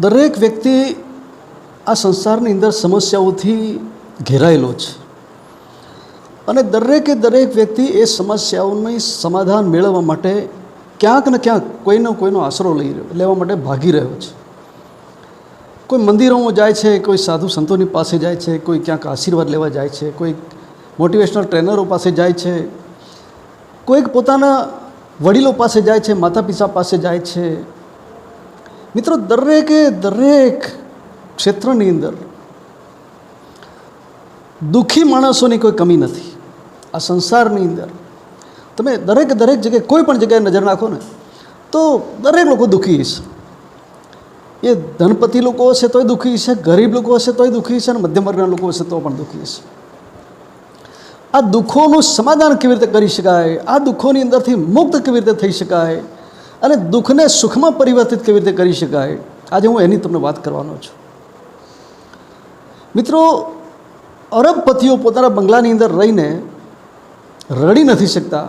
દરેક વ્યક્તિ આ સંસારની અંદર સમસ્યાઓથી ઘેરાયેલો છે. અને દરેકે દરેક વ્યક્તિ એ સમસ્યાઓની સમાધાન મેળવવા માટે ક્યાંક ને ક્યાંક કોઈનો કોઈનો આશરો લઈ લેવા માટે ભાગી રહ્યો છે. કોઈ મંદિરોમાં જાય છે, કોઈ સાધુ સંતોની પાસે જાય છે, કોઈ ક્યાંક આશીર્વાદ લેવા જાય છે, કોઈ મોટિવેશનલ ટ્રેનરો પાસે જાય છે, કોઈક પોતાના વડીલો પાસે જાય છે માતા પિતા પાસે જાય છે મિત્રો દરેકે દરેક ક્ષેત્રની અંદર દુઃખી માણસોની કોઈ કમી નથી આ સંસારની અંદર તમે દરેક દરેક જગ્યાએ કોઈ પણ જગ્યાએ નજર નાખો ને તો દરેક લોકો દુઃખી હશે એ ધનપતિ લોકો હશે તોય દુઃખી છે ગરીબ લોકો હશે તોય દુઃખી છે અને મધ્યમ વર્ગના લોકો હશે તો પણ દુઃખી હશે આ દુઃખોનું સમાધાન કેવી રીતે કરી શકાય આ દુઃખોની અંદરથી મુક્ત કેવી રીતે થઈ શકાય અને દુઃખને સુખમાં પરિવર્તિત કેવી રીતે કરી શકાય? આજે હું એની તમને વાત કરવાનો છું. મિત્રો અરબપતિઓ પોતાના બંગલાની અંદર રહીને રડી નથી શકતા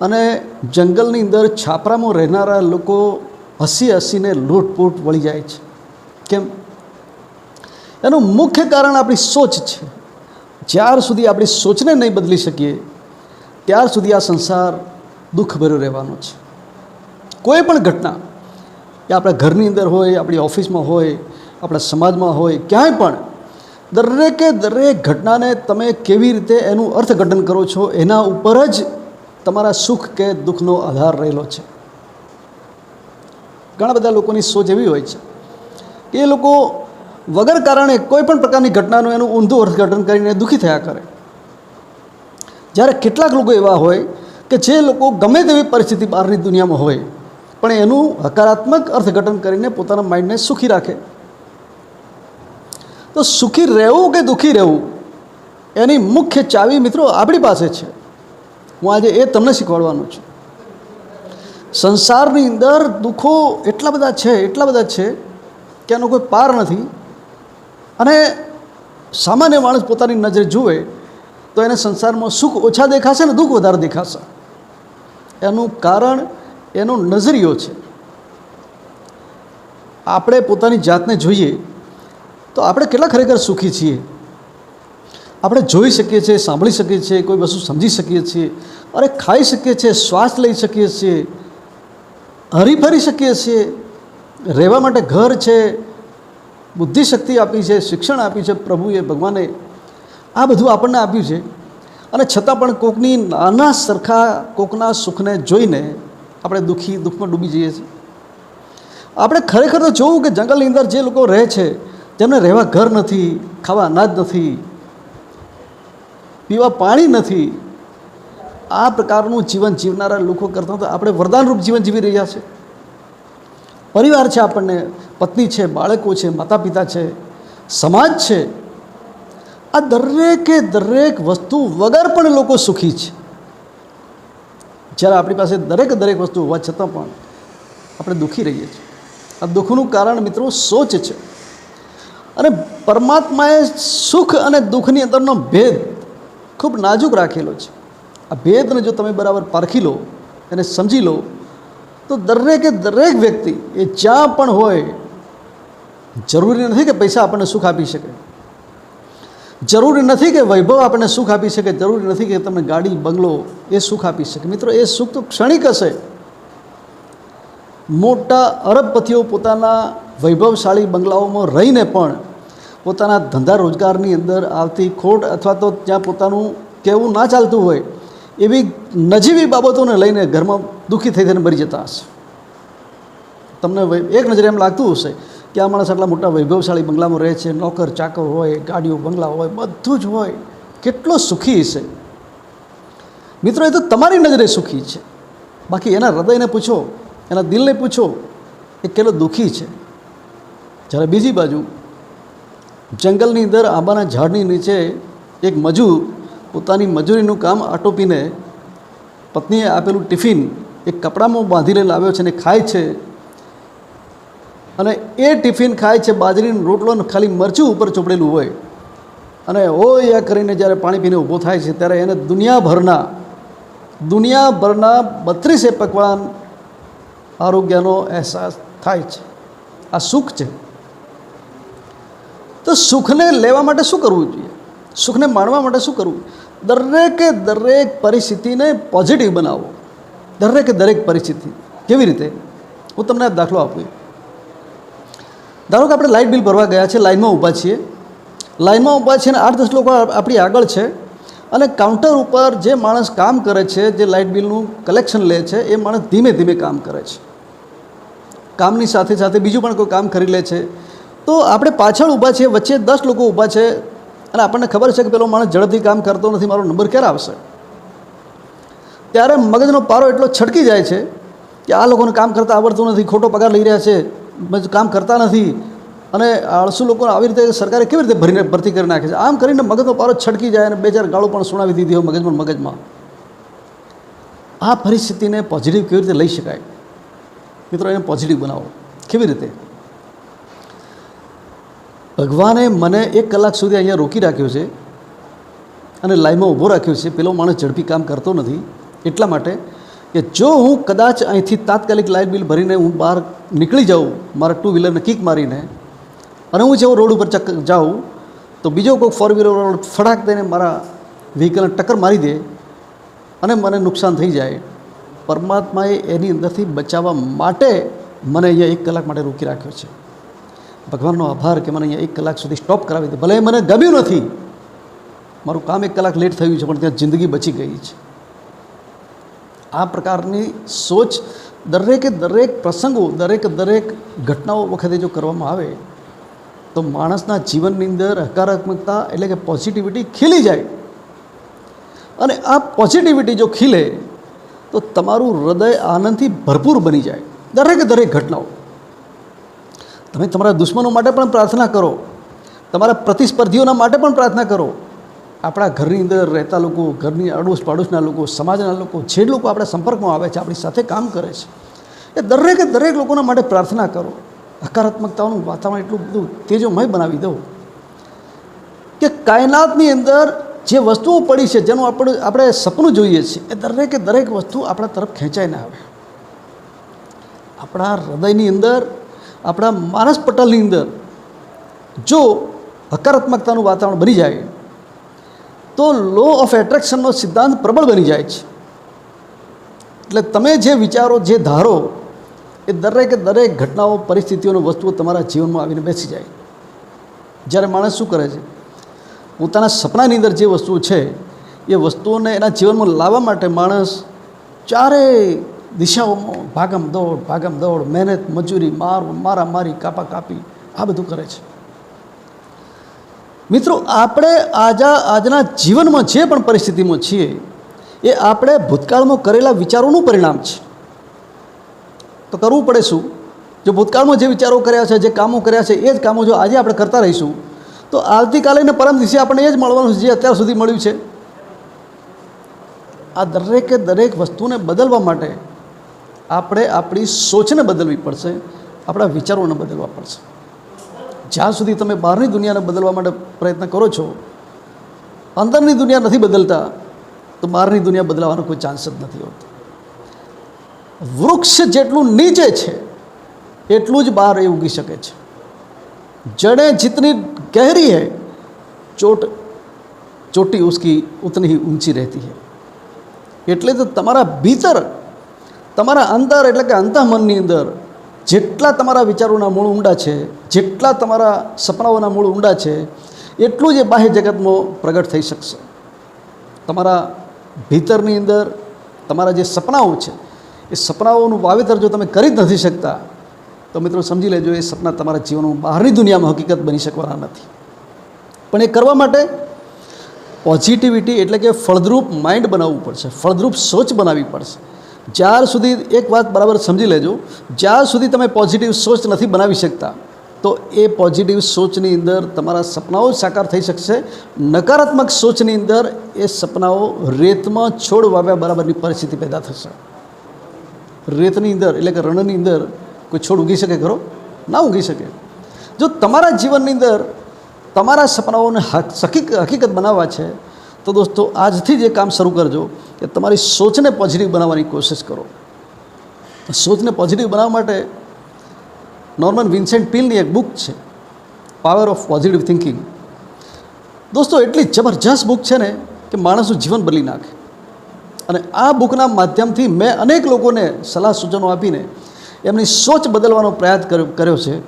અને જંગલની અંદર છાપરામાં રહેનારા લોકો હસી હસીને લૂંટપૂટ વળી જાય છે. કેમ? એનું મુખ્ય કારણ આપણી સોચ છે. જ્યાર સુધી આપણી સોચને નહીં બદલી શકીએ, ત્યાર સુધી આ સંસાર દુઃખભર્યો રહેવાનો છે. કોઈ પણ ઘટના, એ આપણા ઘરની અંદર હોય, આપણી ઓફિસમાં હોય, આપણા સમાજમાં હોય, ક્યાંય પણ, દરેકે દરેક ઘટનાને તમે કેવી રીતે એનું અર્થઘટન કરો છો, એના ઉપર જ તમારા સુખ કે દુઃખનો આધાર રહેલો છે. ઘણા બધા લોકોની સોચ એવી હોય છે કે એ લોકો વગર કારણે કોઈ પણ પ્રકારની ઘટનાનું એનું ઊંધું અર્થઘટન કરીને દુઃખી થયા કરે. જ્યારે કેટલાક લોકો એવા હોય કે જે લોકો ગમે તેવી પરિસ્થિતિ બહારની દુનિયામાં હોય પણ એનું હકારાત્મક અર્થઘટન કરીને પોતાના માઇન્ડને સુખી રાખે. તો સુખી રહેવું કે દુઃખી રહેવું, એની મુખ્ય ચાવી મિત્રો આપણી પાસે છે. હું આજે એ તમને શીખવાડવાનું છું. સંસારની અંદર દુઃખો એટલા બધા છે, એટલા બધા છે કે એનો કોઈ પાર નથી. અને સામાન્ય માણસ પોતાની નજરે જુએ તો એને સંસારમાં સુખ ઓછા દેખાશે ને દુઃખ વધારે દેખાશે. એનું કારણ એનો નજરિયો છે. આપણે પોતાની જાતને જોઈએ તો આપણે કેટલા ખરેખર સુખી છીએ? આપણે જોઈ શકીએ છીએ, સાંભળી શકીએ છીએ, કોઈ વસ્તુ સમજી શકીએ છીએ અરે ખાઈ શકીએ છીએ, શ્વાસ લઈ શકીએ છીએ હરીફરી શકીએ છીએ, રહેવા માટે ઘર છે, બુદ્ધિશક્તિ આપી છે, શિક્ષણ આપ્યું છે પ્રભુએ, ભગવાને, આ બધું આપણને આપ્યું છે. અને છતાં પણ કોકની નાના સરખા કોકના સુખને જોઈને આપણે દુઃખી, દુઃખમાં ડૂબી જઈએ છીએ. આપણે ખરેખર તો જોવું કે જંગલની અંદર જે લોકો રહે છે, તેમને રહેવા ઘર નથી, ખાવા અનાજ નથી, પીવા પાણી નથી. આ પ્રકારનું જીવન જીવનારા લોકો કરતાં તો આપણે વરદાનરૂપ જીવન જીવી રહ્યા છે. પરિવાર છે આપણને, પત્ની છે, બાળકો છે માતા પિતા છે, સમાજ છે. આ દરેકે દરેક વસ્તુ વગર પણ લોકો સુખી છે. જ્યારે આપણી પાસે દરેક દરેક વસ્તુ હોવા છતાં પણ આપણે દુઃખી રહીએ છીએ. આ દુઃખનું કારણ મિત્રો સોચ છે. અને પરમાત્માએ સુખ અને દુઃખની અંદરનો ભેદ ખૂબ નાજુક રાખેલો છે. આ ભેદને જો તમે બરાબર પારખી લો, એને સમજી લો, તો દરેકે દરેક વ્યક્તિ એ જ્યાં પણ હોય જરૂરી નથી કે પૈસા આપણને સુખ આપી શકે. જરૂરી નથી કે વૈભવ આપણને સુખ આપી શકે, જરૂરી નથી કે તમને ગાડી, બંગલો એ સુખ આપી શકે. મિત્રો, એ સુખ તો ક્ષણિક હશે. મોટા અરબપતિઓ પોતાના વૈભવશાળી બંગલાઓમાં રહીને પણ પોતાના ધંધા રોજગારની અંદર આવતી ખોટ અથવા તો ત્યાં પોતાનું કહેવું ના ચાલતું હોય, એવી નજીવી બાબતોને લઈને ઘરમાં દુઃખી થઈ થઈને મરી જતા હશે. તમને એક નજરે એમ લાગતું હશે આ માણસ આટલા મોટા વૈભવશાળી બંગલામાં રહે છે, નોકર, ચાકર હોય, ગાડીઓ, બંગલા હોય, બધું જ હોય. કેટલો સુખી હશે મિત્રો, એ તો તમારી નજરે સુખી છે. બાકી એના હૃદયને પૂછો, એના દિલને પૂછો, એ કેટલો દુઃખી છે. જ્યારે બીજી બાજુ, જંગલની અંદર આંબાના ઝાડની નીચે એક મજૂર પોતાની મજૂરીનું કામ આટોપીને પત્નીએ આપેલું ટિફિન એક કપડામાં બાંધીને લાવ્યો છે અને ખાય છે. અને એ ટિફિન ખાય છે બાજરીનો રોટલો ખાલી મરચું ઉપર ચોપડેલું હોય. અને ઓય કરીને જ્યારે પાણી પીને ઊભો થાય છે ત્યારે એને દુનિયાભરના દુનિયાભરના બત્રીસે પકવાન આરોગ્યનો અહેસાસ થાય છે. આ સુખ છે. તો સુખને લેવા માટે શું કરવું જોઈએ? સુખને માણવા માટે શું કરવું દરેકે દરેક પરિસ્થિતિને પોઝિટિવ બનાવો દરેકે દરેક પરિસ્થિતિ. કેવી રીતે? હું તમને દાખલો આપું ધારો કે આપણે લાઇટ બિલ ભરવા ગયા છે લાઇનમાં ઊભા છીએ. લાઇનમાં ઊભા છે અને આઠ દસ લોકો આપણી આગળ છે. અને કાઉન્ટર ઉપર જે માણસ કામ કરે છે, જે લાઇટ બિલનું કલેક્શન લે છે, એ માણસ ધીમે ધીમે કામ કરે છે. કામની સાથે સાથે બીજું પણ કોઈ કામ કરી લે છે. તો આપણે પાછળ ઊભા છીએ, વચ્ચે દસ લોકો ઊભા છે અને આપણને ખબર છે કે પેલો માણસ ઝડપથી કામ કરતો નથી, મારો નંબર ક્યારે આવશે? ત્યારે મગજનો પારો એટલો છટકી જાય છે કે આ લોકોને કામ કરતાં આવડતું નથી, ખોટો પગાર લઈ રહ્યા છે. કામ કરતા નથી. અને આળસુ લોકો આવી રીતે સરકારે કેવી રીતે ભરીને ભરતી કરી નાખે છે? આમ કરીને મગજનો પારો છટકી જાય અને બે ચાર ગાળો પણ સુણાવી દીધી હોય મગજમાં મગજમાં. આ પરિસ્થિતિને પોઝિટિવ કેવી રીતે લઈ શકાય? મિત્રો, એને પોઝિટિવ બનાવો. કેવી રીતે? ભગવાને મને એક કલાક સુધી અહીંયા રોકી રાખ્યો છે અને લાઈનમાં ઊભો રાખ્યો છે. પેલો માણસ ઝડપી કામ કરતો નથી. એટલા માટે કે જો હું કદાચ અહીંથી તાત્કાલિક લાઇટ બિલ ભરીને હું બહાર નીકળી જાઉં, મારા ટુ વ્હીલરને કિક મારીને, અને હું જેવો રોડ ઉપર ચક જાઉં, તો બીજો કોઈ ફોર વ્હીલર રોડ ફડાક દઈને મારા વ્હીકલને ટક્કર મારી દે અને મને નુકસાન થઈ જાય. પરમાત્માએ એની અંદરથી બચાવવા માટે મને અહીંયા એક કલાક માટે રોકી રાખ્યો છે. ભગવાનનો આભાર કે મને અહીંયા એક કલાક સુધી સ્ટોપ કરાવી દે. ભલે મને ગમ્યું નથી, મારું કામ એક કલાક લેટ થયું છે, પણ ત્યાં જિંદગી બચી ગઈ છે. આ પ્રકારની સોચ દરેકે દરેક પ્રસંગો, દરેક દરેક ઘટનાઓ વખતે જો કરવામાં આવે, તો માણસના જીવનની અંદર હકારાત્મકતા એટલે કે પોઝિટિવિટી ખીલી જાય. અને આ પોઝિટિવિટી જો ખીલે, તો તમારું હૃદય આનંદથી ભરપૂર બની જાય. દરેકે દરેક ઘટનાઓ. તમે તમારા દુશ્મનો માટે પણ પ્રાર્થના કરો. તમારા પ્રતિસ્પર્ધીઓના માટે પણ પ્રાર્થના કરો. આપણા ઘરની અંદર રહેતા લોકો, ઘરની અડોશ પાડોશના લોકો, સમાજના લોકો, જે લોકો આપણા સંપર્કમાં આવે છે, આપણી સાથે કામ કરે છે, એ દરેકે દરેક લોકોના માટે પ્રાર્થના કરો. હકારાત્મકતાનું વાતાવરણ એટલું બધું તેજોમય બનાવી દો. કે કાયનાતની અંદર જે વસ્તુઓ પડી છે, જેનું આપણે આપણે સપનું જોઈએ છીએ એ દરેકે દરેક વસ્તુ આપણા તરફ ખેંચાઈને આવે. આપણા હૃદયની અંદર, આપણા માનસ પટલની અંદર જો હકારાત્મકતાનું વાતાવરણ બની જાય તો લો ઓફ એટ્રેક્શનનો સિદ્ધાંત પ્રબળ બની જાય છે. એટલે તમે જે વિચારો, જે ધારો, એ દરેકે દરેક ઘટનાઓ, પરિસ્થિતિઓનો વસ્તુઓ તમારા જીવનમાં આવીને બેસી જાય. જ્યારે માણસ શું કરે છે? પોતાના સપનાની અંદર જે વસ્તુઓ છે, એ વસ્તુઓને એના જીવનમાં લાવવા માટે માણસ ચારેય દિશાઓમાં ભાગમ દોડ ભાગમ દોડ, મહેનત, મજૂરી, માર મારા મારી કાપા કાપી આ બધું કરે છે. મિત્રો, આપણે આજા, આજના જીવનમાં જે પણ પરિસ્થિતિમાં છીએ, એ આપણે ભૂતકાળમાં કરેલા વિચારોનું પરિણામ છે. તો કરવું પડે શું? જો ભૂતકાળમાં જે વિચારો કર્યા છે, જે કામો કર્યા છે, એ જ કામો જો આજે આપણે કરતા રહીશું, તો આવતીકાલે ને પરમ દિવસે આપણને એ જ મળવાનું જે અત્યાર સુધી મળ્યું છે. આ દરેકે દરેક વસ્તુને બદલવા માટે આપણે આપણી સોચને બદલવી પડશે, આપણા વિચારોને બદલવા પડશે. જ્યાં સુધી તમે બહારની દુનિયાને બદલવા માટે પ્રયત્ન કરો છો, અંદરની દુનિયા નથી બદલતા, તો બહારની દુનિયા બદલાવાનો કોઈ ચાન્સ જ નથી હોતો. વૃક્ષ જેટલું નીચે છે, એટલું જ બહાર એ ઉગી શકે છે. જડે જીતની ગહેરી હે, ચોટ, ચોટી ઉસકી ઉતની ઊંચી રહેતી હે. એટલે તો તમારા ભીતર, તમારા અંતર એટલે કે અંતઃમનની અંદર જેટલા તમારા વિચારોના મૂળ ઊંડા છે, જેટલા તમારા સપનાઓના મૂળ ઊંડા છે, એટલું જ બાહ્ય જગતમાં પ્રગટ થઈ શકશે. તમારા ભીતરની અંદર તમારા જે સપનાઓ છે, એ સપનાઓનું વાવેતર જો તમે કરી જ નથી શકતા, તો મિત્રો સમજી લેજો, એ સપના તમારા જીવનમાં બહારની દુનિયામાં હકીકત બની શકવાના નથી. પણ એ કરવા માટે પોઝિટિવિટી એટલે કે ફળદ્રુપ માઇન્ડ બનાવવું પડશે, ફળદ્રુપ સોચ બનાવવી પડશે. જ્યાર સુધી એક વાત બરાબર સમજી લેજો, જ્યાર સુધી તમે પોઝિટિવ સોચ નથી બનાવી શકતા, તો એ પોઝિટિવ સોચની અંદર તમારા સપનાઓ સાકાર થઈ શકશે, નકારાત્મક સોચની અંદર એ સપનાઓ રેતમાં છોડ વાવ્યા બરાબરની પરિસ્થિતિ પેદા થશે. રેતની અંદર, એટલે કે રણની અંદર કોઈ છોડ ઉગી શકે ખરો? ના ઉગી શકે. જો તમારા જીવનની અંદર તમારા સપનાઓને હકીકત બનાવવા છે તો દોસ્તો, આજથી જ એ કામ શરૂ કરજો કે તમારી સોચને પોઝિટિવ બનાવવાની કોશિશ કરો. સોચને પોઝિટિવ બનાવવા માટે નોર્મન વિન્સેન્ટ પિલની એક બુક છે પાવર ઓફ પોઝિટિવ થિંકિંગ દોસ્તો, એટલી જબરજસ્ત બુક છે ને કે માણસનું જીવન બદલી નાખે. અને આ બુકના માધ્યમથી મેં અનેક લોકોને સલાહ સૂચનો આપીને એમની સોચ બદલવાનો પ્રયાસ કર્યો કર્યો છે.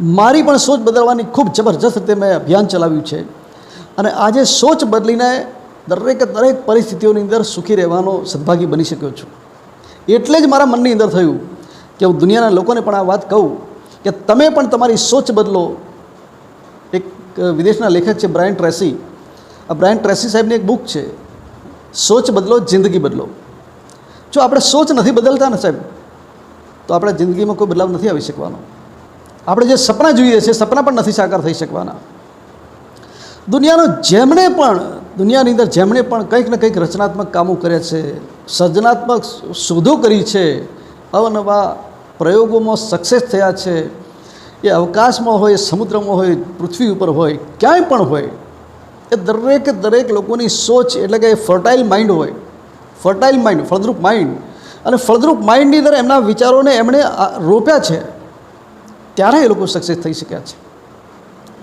મારી પણ સોચ બદલવાની ખૂબ જબરજસ્ત રીતે મેં અભિયાન ચલાવ્યું છે. અને આજે સોચ બદલીને દરેકે દરેક પરિસ્થિતિઓની અંદર સુખી રહેવાનો સદભાગી બની શક્યો છું. એટલે જ મારા મનની અંદર થયું કે હું દુનિયાના લોકોને પણ આ વાત કહું કે તમે પણ તમારી સોચ બદલો. એક વિદેશના લેખક છે બ્રાયન ટ્રેસી. આ બ્રાયન ટ્રેસી સાહેબની એક બુક છે, સોચ બદલો, જિંદગી બદલો. જો આપણે સોચ નથી બદલતા ને સાહેબ, તો આપણે જિંદગીમાં કોઈ બદલાવ નથી આવી શકવાનો. આપણે જે સપના જોઈએ છે, સપના પણ નથી સાકાર થઈ શકવાના. દુનિયાનો જેમણે પણ, દુનિયાની અંદર જેમણે પણ કંઈક ને કંઈક રચનાત્મક કામો કર્યા છે, સર્જનાત્મક શોધો કરી છે અવનવા પ્રયોગોમાં સક્સેસ થયા છે, એ અવકાશમાં હોય સમુદ્રમાં હોય, પૃથ્વી ઉપર હોય, ક્યાંય પણ હોય, એ દરેક દરેક લોકોની સોચ એટલે કે ફર્ટાઇલ માઇન્ડ હોય ફર્ટાઇલ માઇન્ડ ફળદ્રુપ માઇન્ડ અને ફળદ્રુપ માઇન્ડની અંદર એમના વિચારોને એમણે રોપ્યા છે, ત્યારે એ લોકો સક્સેસ થઈ શક્યા છે.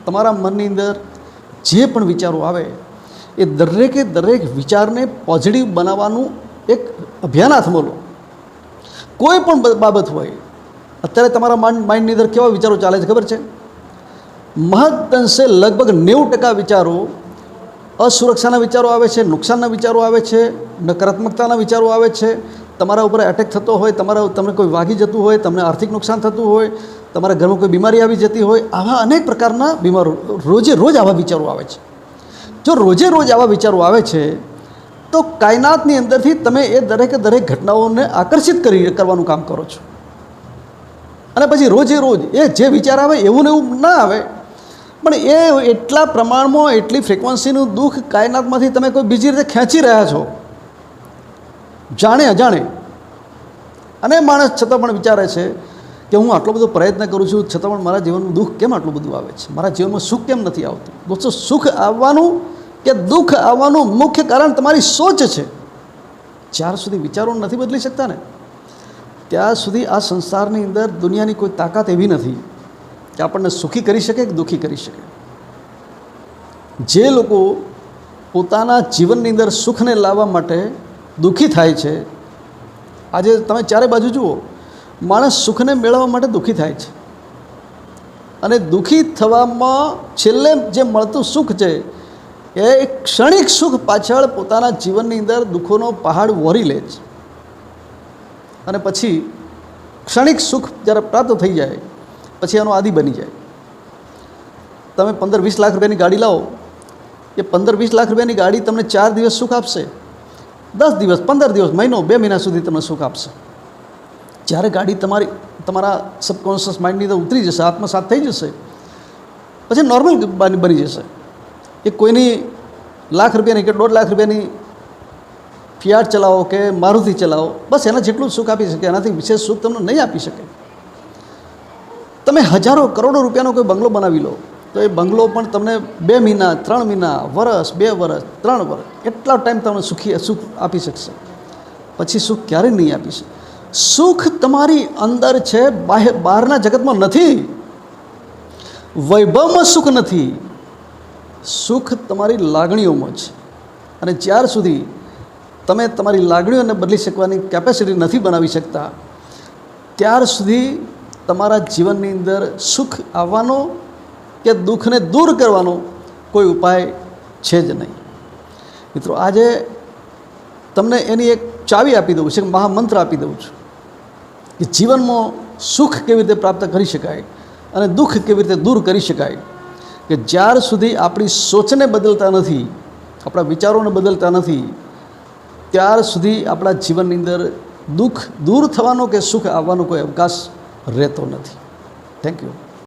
તમારા મનની અંદર જે પણ વિચારો આવે, એ દરેકે દરેક વિચારને પોઝિટિવ બનાવવાનું એક અભિયાન હાથમાં લો. કોઈ પણ બાબત હોય, અત્યારે તમારા માઇન્ડ માઇન્ડની અંદર કેવા વિચારો ચાલે છે ખબર છે? મહદઅંશે લગભગ નેવું ટકા વિચારો અસુરક્ષાના વિચારો આવે છે, નુકસાનના વિચારો આવે છે, નકારાત્મકતાના વિચારો આવે છે. તમારા ઉપર એટેક થતો હોય, તમારા, તમને કોઈ વાગી જતું હોય, તમને આર્થિક નુકસાન થતું હોય તમારા ઘરમાં કોઈ બીમારી આવી જતી હોય, આવા અનેક પ્રકારના બીમારો રોજે રોજ આવા વિચારો આવે છે. જો રોજે રોજ આવા વિચારો આવે છે, તો કાયનાતની અંદરથી તમે એ દરેકે દરેક ઘટનાઓને આકર્ષિત કરી કરવાનું કામ કરો છો. અને પછી રોજે રોજ એ જે વિચાર આવે એવું ને એવું ના આવે, પણ એ એટલા પ્રમાણમાં, એટલી ફ્રિકવન્સીનું દુઃખ કાયનાતમાંથી તમે કોઈ બીજી રીતે ખેંચી રહ્યા છો. જાણે અજાણે. અને માણસ છતાં પણ વિચારે છે કે હું આટલો બધો પ્રયત્ન કરું છું, છતાં પણ મારા જીવનનું દુઃખ કેમ આટલું બધું આવે છે? મારા જીવનમાં સુખ કેમ નથી આવતું? દોસ્તો, સુખ આવવાનું કે દુઃખ આવવાનું મુખ્ય કારણ તમારી સોચ છે. જ્યાર સુધી વિચારો નથી બદલી શકતા ને, ત્યાં સુધી આ સંસારની અંદર દુનિયાની કોઈ તાકાત એવી નથી કે આપણને સુખી કરી શકે કે દુઃખી કરી શકે. જે લોકો પોતાના જીવનની અંદર સુખને લાવવા માટે દુઃખી થાય છે, આજે તમે ચારે બાજુ જુઓ માણસ સુખને મેળવવા માટે દુઃખી થાય છે. અને દુઃખી થવામાં છેલ્લે જે મળતું સુખ છે, એ ક્ષણિક સુખ પાછળ પોતાના જીવનની અંદર દુઃખોનો પહાડ વોરી લે છે. અને પછી ક્ષણિક સુખ જ્યારે પ્રાપ્ત થઈ જાય, પછી એનો આદિ બની જાય. તમે પંદર વીસ લાખ રૂપિયાની ગાડી લાવો, એ પંદર વીસ લાખ રૂપિયાની ગાડી તમને ચાર દિવસ સુખ આપશે. દસ દિવસ, પંદર દિવસ, મહિનો, બે મહિના સુધી તમને સુખ આપશે. જ્યારે ગાડી તમારી, તમારા સબકોન્શિયસ માઇન્ડની અંદર ઉતરી જશે, આત્મસાત થઈ જશે, પછી નોર્મલ બની જશે. એ કોઈની લાખ રૂપિયાની કે દોઢ લાખ રૂપિયાની ફિયાટ ચલાવો કે મારુતિ ચલાવો, બસ એના જેટલું સુખ આપી શકે, એનાથી વિશેષ સુખ તમને નહીં આપી શકે. તમે હજારો કરોડો રૂપિયાનો કોઈ બંગલો બનાવી લો, તો એ બંગલો પણ તમને બે મહિના, ત્રણ મહિના, વરસ, બે વરસ, ત્રણ વરસ, એટલા ટાઈમ તમને સુખી, સુખ આપી શકશે. પછી સુખ ક્યારેય નહીં આપી શકે. સુખ તમારી અંદર છે, બાહ્ય, બહારના જગતમાં નથી. વૈભવમાં સુખ નથી. સુખ તમારી લાગણીઓમાં છે. અને જ્યાર સુધી તમે તમારી લાગણીઓને બદલી શકવાની કેપેસિટી નથી બનાવી શકતા, ત્યાર સુધી તમારા જીવનની અંદર સુખ આવવાનો કે દુઃખને દૂર કરવાનો કોઈ ઉપાય છે જ નહીં. મિત્રો, આજે તમને એની એક ચાવી આપી દઉં છું મહામંત્ર આપી દઉં છું. કે જીવનમાં સુખ કેવી રીતે પ્રાપ્ત કરી શકાય અને દુઃખ કેવી રીતે દૂર કરી શકાય, કે જ્યાર સુધી આપણી સોચને બદલતા નથી, આપણા વિચારોને બદલતા નથી, ત્યાર સુધી આપણા જીવનની અંદર દુઃખ દૂર થવાનો કે સુખ આવવાનો કોઈ અવકાશ રહેતો નથી. Thank you